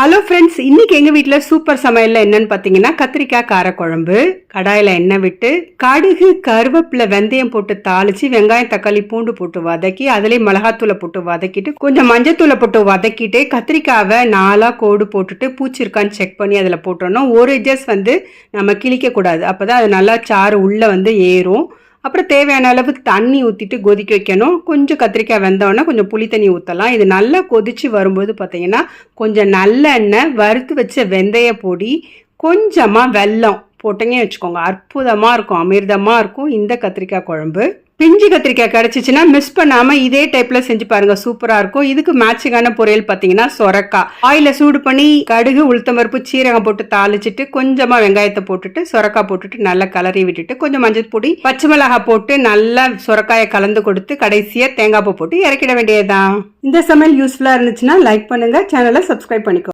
Hello friends இன்னைக்கு எங்கள் வீட்டில் சூப்பர் சமையலில் என்னென்னு பார்த்தீங்கன்னா கத்திரிக்காய் காரக்குழம்பு கடாயில் எண்ணெய் விட்டு கடுகு கருவேப்பிலை வெந்தயம் போட்டு தாளித்து வெங்காயம் தக்காளி பூண்டு போட்டு வதக்கி அதுலேயே மிளகாத்தூளை போட்டு வதக்கிட்டு கொஞ்சம் மஞ்சத்தூளை போட்டு வதக்கிட்டு கத்திரிக்காவை நாலாக கோடு போட்டுட்டு பூச்சி இருக்கான்னு செக் பண்ணி அதில் போட்டுறணும் ஒரு எஜஸ் வந்து நம்ம கிழிக்கக்கூடாது. அப்போ தான் அது நல்லா சாறு உள்ளே வந்து ஏறும். அப்புறம் தேவையான அளவு தண்ணி ஊற்றிட்டு கொதிக்க வைக்கணும். கொஞ்சம் கத்திரிக்காய் வெந்தோடனே கொஞ்சம் புளி தண்ணி ஊற்றலாம் இது நல்லா கொதிச்சு வரும்போது பார்த்தீங்கன்னா கொஞ்சம் நல்லெண்ணெய் வறுத்து வச்ச வெந்தய பொடி கொஞ்சமாக வெல்லம் போட்டீங்க வச்சுக்கோங்க. அற்புதமாக இருக்கும். அமிர்தமாக இருக்கும். இந்த கத்திரிக்காய் குழம்பு. பிஞ்சு கத்திரிக்காய் கிடச்சிச்சின்னா மிஸ் பண்ணாமல் இதே டைப்பில் செஞ்சு பாருங்க. சூப்பராக இருக்கும். இதுக்கு மேட்சிங்கான பொரியல் பார்த்தீங்கன்னா சொரக்காய். ஆயில சூடு பண்ணி கடுகு உளுத்தம்பருப்பு சீரகம் போட்டு தாளிச்சிட்டு கொஞ்சமாக வெங்காயத்தை போட்டுட்டு சொரக்காய் போட்டுட்டு நல்லா கலரி விட்டுட்டு கொஞ்சம் மஞ்சள் பொடி பச்சை மிளகாய் போட்டு நல்லா சொரக்காயை கலந்து கொடுத்து கடைசியாக தேங்காய் பூ போட்டு இறக்கிட வேண்டியதுதான். இந்த சமையல் யூஸ்ஃபுல்லாக இருந்துச்சுன்னா லைக் பண்ணுங்க. சேனலை சப்ஸ்கிரைப் பண்ணிக்கோ.